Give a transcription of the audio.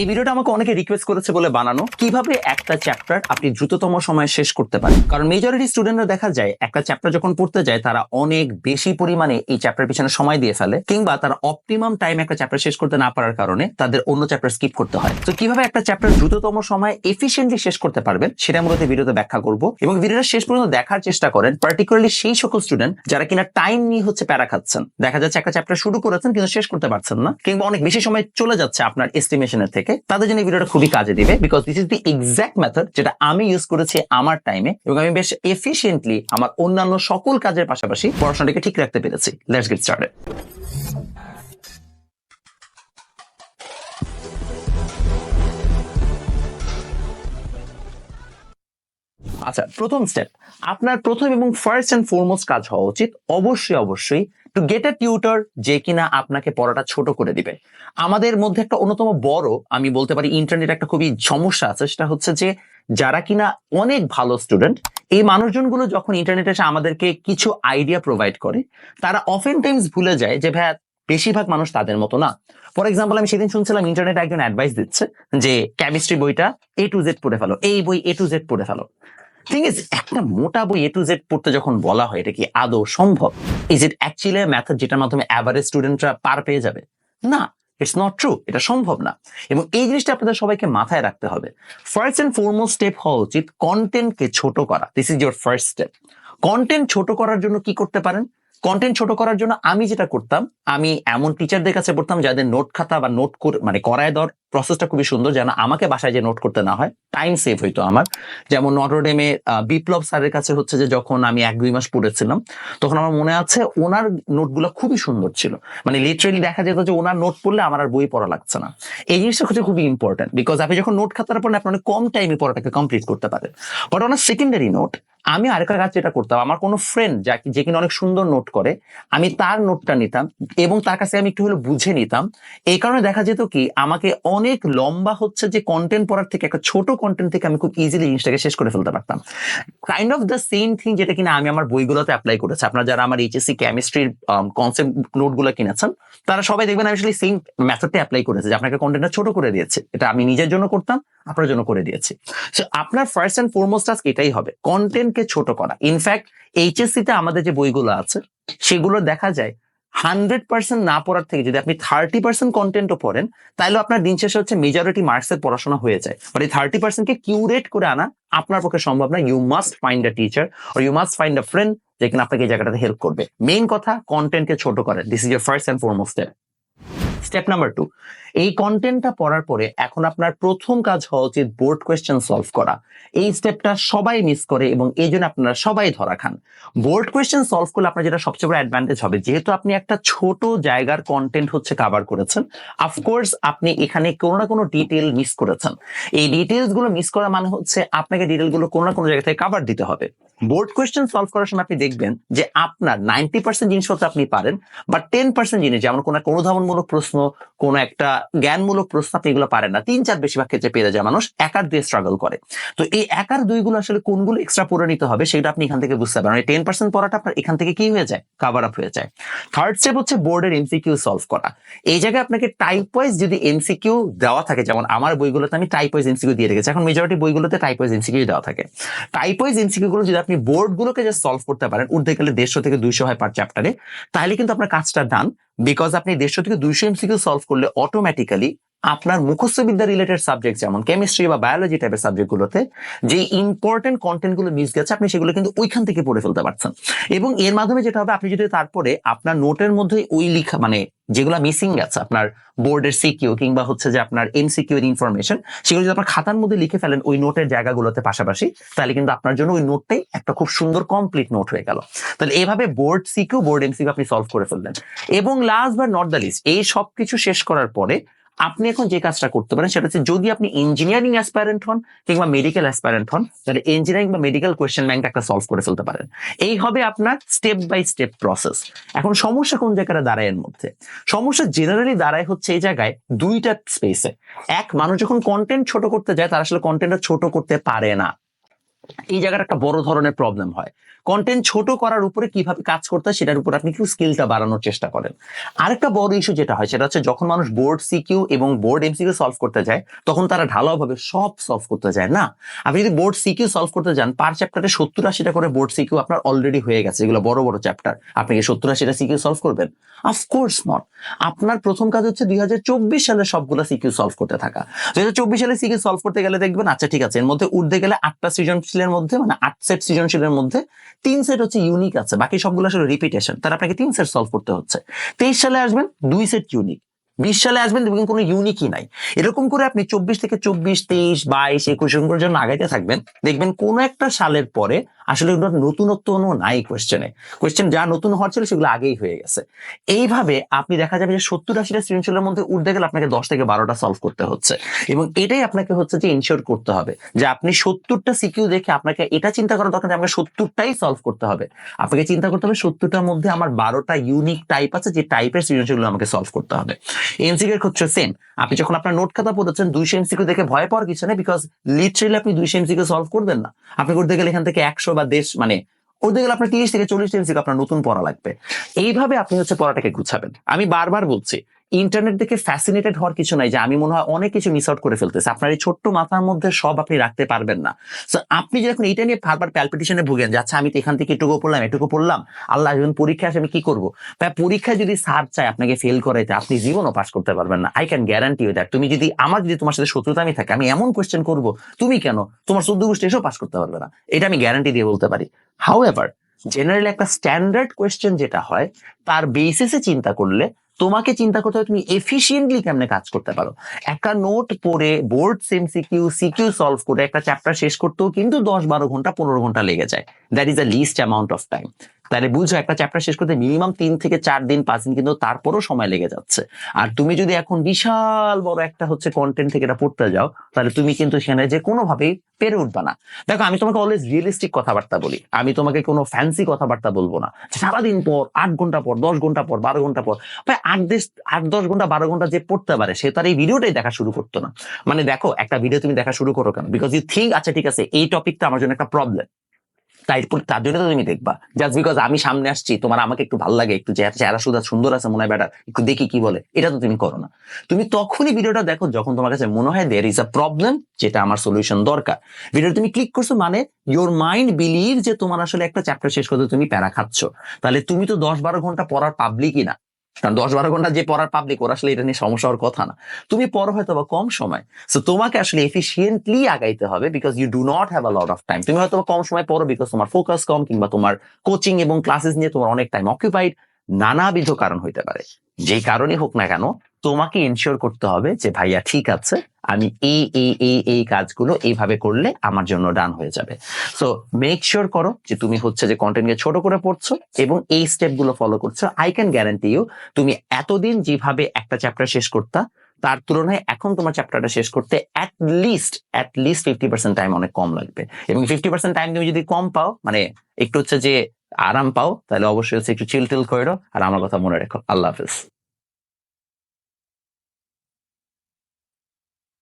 এই ভিডিওটা আমাকে অনেকে রিকোয়েস্ট করেছে বলে বানানো। কীভাবে একটা চ্যাপ্টার আপনি দ্রুততম সময়ে শেষ করতে পারেন? কারণ মেজরিটি স্টুডেন্টরা দেখা যায়, একটা চ্যাপ্টার যখন পড়তে যায়, তারা অনেক বেশি পরিমাণে এই চ্যাপ্টার পিছনে সময় দিয়ে ফেলে, কিংবা তারা অপটিমাম টাইম একটা চ্যাপ্টার শেষ করতে না পারার কারণে তাদের অন্য চ্যাপ্টার স্কিপ করতে হয়। তো কীভাবে একটা চ্যাপ্টার দ্রুততম সময় এফিসিয়েন্টলি শেষ করতে পারবেন, সেটা মূলত ভিডিওতে ব্যাখ্যা করব। এবং ভিডিওটা শেষ পর্যন্ত দেখার চেষ্টা করেন পার্টিকুলারলি সেই সকল স্টুডেন্ট যারা কিনা টাইম নিয়ে হচ্ছে প্যারা খাচ্ছেন। দেখা যাচ্ছে একটা চ্যাপ্টার শুরু করেছেন, কিন্তু শেষ করতে পারছেন না, কিংবা অনেক বেশি সময় চলে যাচ্ছে আপনার এস্টিমেশনের থেকে। তাদের জন্য ভিডিওটা খুবই কাজে দিবে because this is the exact method যেটা আমি ইউজ করেছি আমার টাইমে এবং আমি বেশ এফিসিয়েন্টলি আমার অন্যান্য সকল কাজের পাশাপাশি পড়াশোনাটাকে ঠিক রাখতে পেরেছি। লেটস গেট স্টার্টেড আচ্ছা প্রথম স্টেপ আপনার প্রথম এবং ফার্স্ট এন্ড ফরমোস্ট কাজ হওয়া উচিত। অবশ্যই অবশ্যই টু গেট আ টিউটর যে কিনা আপনাকে পড়াটা ছোট করে দিবে। আমাদের মধ্যে একটা অন্যতম বড়, আমি বলতে পারি ইন্টারনেট একটা খুবই সমস্যা আছে, সেটা হচ্ছে যে যারা কিনা অনেক ভালো স্টুডেন্ট এই মানুষজনগুলো যখন ইন্টারনেটে এসে আমাদেরকে কিছু আইডিয়া প্রোভাইড করে, তারা অফেন টাইমস ভুলে যায় যে, ভাইয়া, বেশিরভাগ মানুষ তাদের মতো না। ফর এক্সাম্পল আমি সেদিন শুনছিলাম ইন্টারনেটে একজন অ্যাডভাইস দিচ্ছে যে কেমিস্ট্রি বইটা এ টু জেড পড়ে ফেলো এই বই এ টু জেড পড়ে ফেলো। থিং ইজ একটা মোটা বই এ টু জেড পড়তে যখন বলা হয়, এটা কি আদৌ সম্ভব? ইজ ইট অ্যাকচুয়ালি মেথড যেটার মাধ্যমে অ্যাভারেজ স্টুডেন্টরা পার পেয়ে যাবে? না ইটস নট ট্রু এটা সম্ভব না। এবং এই জিনিসটা আপনাদের সবাইকে মাথায় রাখতে হবে। ফার্স্ট এন্ড ফরমোস্ট স্টেপ হওয়া উচিত কন্টেন্টকে ছোট করা। This is your first step content ছোট করার জন্য কি করতে পারেন? কন্টেন্ট ছোট করার জন্য আমি যেটা করতাম, আমি এমন টিচারদের কাছে পড়তাম যাদের নোট খাতা বা নোট মানে করায় দেওয়ার প্রসেসটা খুবই সুন্দর, যেন আমাকে বাসায় যে নোট করতে না হয় টাইম সেভ হইতো আমার। যেমন নটরডেমে বিপ্লব স্যারের কাছে হচ্ছে যে যখন আমি এক দুই মাস পড়েছিলাম, তখন আমার মনে আছে ওনার নোটগুলো খুবই সুন্দর ছিল। মানে লিটারেলি দেখা যেত যে ওনার নোট পড়লে আমার আর বই পড়া লাগছে না। এই জিনিসটা হচ্ছে খুবই ইম্পর্টেন্ট বিকজ আপনি যখন নোট খাতাটা পড়লে আপনি অনেক কম টাইমে পড়াটাকে কমপ্লিট করতে পারেন। বাট ওনার সেকেন্ডারি নোট আমি আরেকটা কাজ যেটা করতাম, আমার কোনো ফ্রেন্ড যা যে কিনা অনেক সুন্দর নোট করে, আমি তার নোটটা নিতাম এবং তার কাছে আমি একটু হলে বুঝে নিতাম। এই কারণে দেখা যেত কি, আমাকে অনেক লম্বা হচ্ছে যে কন্টেন্ট পড়ার থেকে, একটা ছোট কন্টেন্ট থেকে আমি খুব ইজিলি জিনিসটাকে শেষ করে ফেলতে পারতাম। Kind of the same thing যেটা কিনা আমি আমার বইগুলোতে অ্যাপ্লাই করেছি। আপনারা যারা আমার এইচএসসি কেমিস্ট্রির কনসেপ্ট নোটগুলো কিনেছেন, তারা সবাই দেখবেন আমি আসলে সেম মেথডটা অ্যাপ্লাই করেছে যে আপনাকে কন্টেন্টটা ছোট করে দিয়েছে। এটা আমি নিজের জন্য করতাম, আপনার জন্য করে দিয়েছি। সো আপনার ফার্স্ট অ্যান্ড ফরমোস্ট টাস্ক এটাই হবে কন্টেন্টকে ছোট করা। ইনফ্যাক্ট এইচএসসি তে আমাদের যে বইগুলো আছে, সেগুলো দেখা যায় হান্ড্রেড পার্সেন্ট না পড়ার থেকে যদি আপনি থার্টি পার্সেন্ট কন্টেন্টও পড়েন তাহলে আপনার দিন শেষে হচ্ছে মেজরিটি মার্কসের পড়াশোনা হয়ে যায়। বাট এই থার্টি পার্সেন্টকে কিউরেট করে আনা আপনার পক্ষে সম্ভব না। You must find a teacher R you must find a friend যে কিনা আপনাকে এই জায়গাটাতে হেল্প করবে। মেইন কথা কন্টেন্টকে ছোট করে। This is your first and foremost step step number two এই কন্টেন্টটা পড়ার পরে এখন আপনার প্রথম কাজ হওয়া উচিত বোর্ড কোয়েশ্চেন সলভ করা। এই স্টেপটা সবাই মিস করে এবং এই জন্য আপনারা সবাই ধরা খান। বোর্ড কোয়েশ্চেন সলভ করলে আপনার যেটা সবচেয়ে বড় অ্যাডভান্টেজ হবে, যেহেতু আপনি একটা ছোট জায়গার কন্টেন্ট হচ্ছে কাভার করেছেন অফকোর্স আপনি এখানে কোনো না কোনো ডিটেল মিস করেছেন। এই ডিটেলসগুলো মিস করা মানে হচ্ছে আপনাকে ডিটেলগুলো কোনো না কোনো জায়গা থেকে কাভার দিতে হবে। বোর্ড কোয়েশ্চেন সলভ করার সময় আপনি দেখবেন যে আপনার নাইনটি পার্সেন্ট জিনিসপত্র আপনি পারেন বা টেন পার্সেন্ট জিনিস, যেমন কোনো একটা অনুধাবনমূলক প্রশ্ন কোনো একটা জ্ঞানমূলক আপনি এগুলো পারেন না। তিন চার বেশিরভাগ ক্ষেত্রে পেরে যায় মানুষ, একার দিয়ে স্ট্রাগল করে। তো এই একার দুইগুলো আসলে কোনগুলো এক্সট্রা পড়ে নিতে হবে সেটা আপনি এখান থেকে বুঝতে পারেন টেন পার্সেন্ট পড়াটা আপনার এখান থেকে কি হয়ে যায়? কাভার আপ হয়ে যায়। থার্ড স্টেপ হচ্ছে বোর্ডের এমসিকিউ সলভ করা। এই জায়গায় আপনাকে টাইপ ওয়াইজ যদি এমসিকিউ দেওয়া থাকে, যেমন আমার বইগুলোতে আমি টাইপ ওয়াইজ এমসিকিউ দিয়ে রেখেছি, এখন মেজরিটি বইগুলোতে টাইপ ওয়াইজ এমসিকিউ দেওয়া থাকে। টাইপ ওয়াইজ এমসিকিউ গুলো যদি আপনি বোর্ডগুলোকে যে সলভ করতে পারেন উর্ধে গেলে দেড়শো থেকে দুইশো হয় পার চ্যাপ্টারে তাহলে কিন্তু আপনার কাজটা ডান বিকজ আপনি দেড়শো থেকে দুইশো এমসিকিউ সলভ করলে অটোমেটিক্যালি আপনার মুখস্থবিদ্যা রিলেটেড সাবজেক্ট যেমন কেমিস্ট্রি বা বায়োলজি টাইপের সাবজেক্টগুলোতে যে ইম্পর্টেন্ট কন্টেন্টগুলো মিস গেছে, আপনি সেগুলো কিন্তু ওইখান থেকে পড়ে ফেলতে পারছেন। এবং এর মাধ্যমে যেটা হবে, আপনি যদি তারপরে আপনার নোটের মধ্যে ওই লিখা মানে যেগুলো মিসিং গেছে, আপনার বোর্ডের সিকিউ কিংবা হচ্ছে যে আপনার এমসিকিউ এর ইনফরমেশন সেগুলো যদি আপনার খাতার মধ্যে লিখে ফেলেন ওই নোটের জায়গাগুলোতে পাশাপাশি, তাহলে কিন্তু আপনার জন্য ওই নোটটাই একটা খুব সুন্দর কমপ্লিট নোট হয়ে গেল। তাহলে এভাবে বোর্ড সিকিউ বোর্ড এমসিকিউ আপনি সলভ করে ফেললেন। এবং লাস্ট বা নট দ্য লিস্ট এই সব কিছু শেষ করার পরে আপনি এখন যে কাজটা করতে পারেন সেটা হচ্ছে যদি আপনি ইঞ্জিনিয়ারিং অ্যাসপারেন্ট হন কিংবা মেডিকেল অ্যাসপারেন্ট হন, তাহলে ইঞ্জিনিয়ারিং বা মেডিকেল কোয়েশ্চেন ব্যাংক একটা সলভ করে ফেলতে পারেন। এই হবে আপনার স্টেপ বাই স্টেপ প্রসেস এখন সমস্যা কোন জায়গাটা দাঁড়ায় এর মধ্যে? সমস্যা জেনারেলি দাঁড়ায় হচ্ছে এই জায়গায় দুইটা স্পেসে এক, মানুষ যখন কন্টেন্ট ছোট করতে যায়, তারা আসলে কন্টেন্টটা ছোট করতে পারে না। এই জায়গাটা একটা বড় ধরনের প্রবলেম হয়। কন্টেন্ট ছোট করার উপরে কীভাবে কাজ করতে হয় সেটার উপর আপনি একটু স্কিলটা বাড়ানোর চেষ্টা করেন। আরেকটা বড় ইস্যু যেটা হয় সেটা হচ্ছে যখন মানুষ বোর্ড সিকিউ এবং বোর্ড এমসিকিউ সলভ করতে যায়, তখন তারা ঢালাওভাবে সব সলভ করতে যায়, না? আপনি যদি বোর্ড সিকিউ সলভ করতে যান পার চ্যাপ্টারে সত্তর আশিটা করে বোর্ড সিকিউ আপনার অলরেডি হয়ে গেছে এগুলো বড় বড় চ্যাপ্টার আপনি কি সত্তর আশিটা সিকিউ সলভ করবেন? অফকোর্স নট আপনার প্রথম কাজ হচ্ছে দুই হাজার চব্বিশ সালে সবগুলো সিকিউ সলভ করতে থাকা। দুই হাজার চব্বিশ সালে সিকিউ সলভ করতে গেলে দেখবেন আচ্ছা ঠিক আছে, এর মধ্যে উঠতে গেলে আটটা সৃজনশীলের মধ্যে মানে আট সেট সৃজনশীলের মধ্যে তিন সেট হচ্ছে ইউনিক আছে। বাকি সবগুলো আসলে রিপিটেশন তার আপনাকে তিন সেট সলভ করতে হচ্ছে। তেইশ সালে আসবেন, দুই সেট ইউনিক বিশ সালে আসবেন দেখবেন কোনো ইউনিকই নাই। এরকম করে আপনি চব্বিশ থেকে চব্বিশ তেইশ বাইশ একুশ এরকম করে আগাইতে থাকবেন দেখবেন কোন একটা সালের পরে আসলে নতুনত্ব কোনো নাই কোয়েশ্চেনে কোয়েশ্চেন যা নতুন হওয়ার ছিল সেগুলো আগেই হয়ে গেছে। এইভাবে আপনি দেখা যাবে যে সত্তর আশিটা সৃজনশীলের মধ্যে উঠতে গেলে আপনাকে দশ থেকে বারোটা সলভ করতে হচ্ছে। এবং এটাই আপনাকে হচ্ছে যে ইনশিওর করতে হবে যে আপনি সত্তরটা সিকিউ দেখে আপনাকে এটা চিন্তা করার দরকার নেই, আপনাকে সত্তরটাই সলভ করতে হবে। আপনাকে চিন্তা করতে হবে সত্তরটার মধ্যে আমার বারোটা ইউনিক টাইপ আছে যে টাইপের সৃজনশীলগুলো আমাকে সলভ করতে হবে। এমসিকিউ ক্ষেত্রে সেম আপনি যখন আপনার নোট খাতা পড়েছেন, দুইশো এমসিকিউ দেখে ভয় পাওয়ার কিছু নেই বিকজ লিটারেলি আপনি দুইশো এমসিকিউ সলভ করবেন না। আপনি করতে গেলে এখান থেকে একশো বা দেশ মানে করতে গেলে আপনার তিরিশ থেকে চল্লিশ এমসিকিউ আপনার নতুন পড়া লাগবে। এইভাবে আপনি হচ্ছে পড়াটাকে গুছাবেন। আমি বারবার বলছি ইন্টারনেট দেখে ফ্যাসিনেটেড হওয়ার কিছু নাই যে আমি মনে হয় অনেক কিছু মিস আউট করে ফেলতেছে। আপনার এই ছোট্ট মাথার মধ্যে সব আপনি রাখতে পারবেন না। সো আপনি যখন এইটা নিয়ে বারবার প্যালপিটেশনে ভুগেন যে আচ্ছা আমি তো এখান থেকে এটুকু পড়লাম এটুকু পড়লাম, আল্লাহ যখন পরীক্ষা আসে, আমি কি করব? তাই পরীক্ষায় যদি স্যার চায় আপনাকে ফেল করাইতে, আপনি জীবনও পাস করতে পারবেন না। আই ক্যান গ্যারান্টি দ্যাট তুমি যদি আমার যদি তোমার সাথে শত্রুতা আমি থাকে, আমি এমন কোয়েশ্চেন করব, তুমি কেন? তোমার চোদ্দ গোষ্ঠী এসেও পাস করতে পারবে না। এটা আমি গ্যারান্টি দিয়ে বলতে পারি। হাউ এভার জেনারেলি একটা স্ট্যান্ডার্ড কোয়েশ্চেন যেটা হয়, তার বেসিসে চিন্তা করলে তোমাকে চিন্তা করতে হবে তুমি এফিসিয়েন্টলি কেমনে কাজ করতে পারো। একটা নোট পড়ে board same CQ CQ solve করে একটা চ্যাপ্টার শেষ করতেও কিন্তু দশ বারো ঘণ্টা, পনেরো ঘণ্টা লেগে যায়। That is the least amount of time তাহলে বুঝো একটা চ্যাপ্টার শেষ করতে মিনিমাম তিন থেকে চার দিন, পাঁচ দিন কিন্তু তারপরও সময় লেগে যাচ্ছে। আর তুমি যদি এখন বিশাল বড় একটা হচ্ছে কন্টেন্ট থেকে এটা পড়তে যাও, তাহলে তুমি কিন্তু সেখানে যে কোনোভাবেই পেরে উঠবে না। দেখো, আমি তোমাকে অলওয়েজ রিয়েলিস্টিক কথাবার্তা বলি। আমি তোমাকে কোনো ফ্যান্সি কথাবার্তা বলব না। সারাদিন পর আট ঘণ্টা পর দশ ঘণ্টা পর বারো ঘণ্টা পর ভাই আট দেশ, আট, দশ ঘণ্টা, বারো ঘণ্টা যে পড়তে পারে, সে তার এই ভিডিওটাই দেখা শুরু করতো না। মানে দেখো, একটা ভিডিও তুমি দেখা শুরু করো কেন? বিকজ ইউ থিঙ্ক আচ্ছা ঠিক আছে, এই টপিকটা আমার জন্য একটা প্রবলেম তাই তার জন্য তুমি দেখবা। জাস্ট বিকজ আমি সামনে আসছি, তোমার আমাকে একটু ভালো লাগে, একটু চেহারা সুদা সুন্দর আছে মনে হয় ব্যাটার একটু দেখি কি বলে, এটা তো তুমি করো না। তুমি তখনই ভিডিওটা দেখো যখন তোমার কাছে মনে হয় দের ইজ আ প্রবলেম যেটা আমার সলিউশন দরকার। ভিডিও তুমি ক্লিক করছ মানে ইওর মাইন্ড বিলিভ যে তোমার আসলে একটা চ্যাপ্টার শেষ করতে তুমি প্যারা খাচ্ছ। তাহলে তুমি তো দশ বারো ঘণ্টা পড়ার পাবলিকই না। কারণ দশ বারো ঘণ্টা যে পড়ার পাবলিক ওরা আসলে এটা নিয়ে সমস্যা হওয়ার কথা না। তুমি পড়ো হয়তো বা কম সময়। সো তোমাকে আসলে এফিসিয়েন্টলি আগাইতে হবে because you do not have a lot of time তুমি হয়তো কম সময় পড়ো বিকজ তোমার ফোকাস কম কিংবা তোমার কোচিং এবং ক্লাসেস নিয়ে তোমার অনেক টাইম অকুপাইড নানাবিধ কারণ হইতে পারে। যেই কারণে হোক না কেন তোমাকে ইনশিওর করতে হবে যে, ভাইয়া, ঠিক আছে, আমি এই এই এই এই কাজগুলো এইভাবে করলে আমার জন্য ডান হয়ে যাবে। সো মেক শিওর করো যে, তুমি হচ্ছে যে কন্টেন্টকে ছোট করে পড়ছো এবং এই স্টেপগুলো ফলো করছ। আই ক্যান গ্যারান্টি ইউ তুমি এতদিন যেভাবে একটা চ্যাপ্টার শেষ করতা, তার তুলনায় এখন তোমার চ্যাপ্টারটা শেষ করতে at least at least fifty percent time অনেক কম লাগবে। এবং ফিফটি পার্সেন্ট টাইম তুমি যদি কম পাও মানে একটু হচ্ছে যে, আরাম পাও, তাহলে অবশ্যই হচ্ছে একটু চিল টিল করো আর আমার কথা মনে রেখো। আল্লাহ হাফিজ।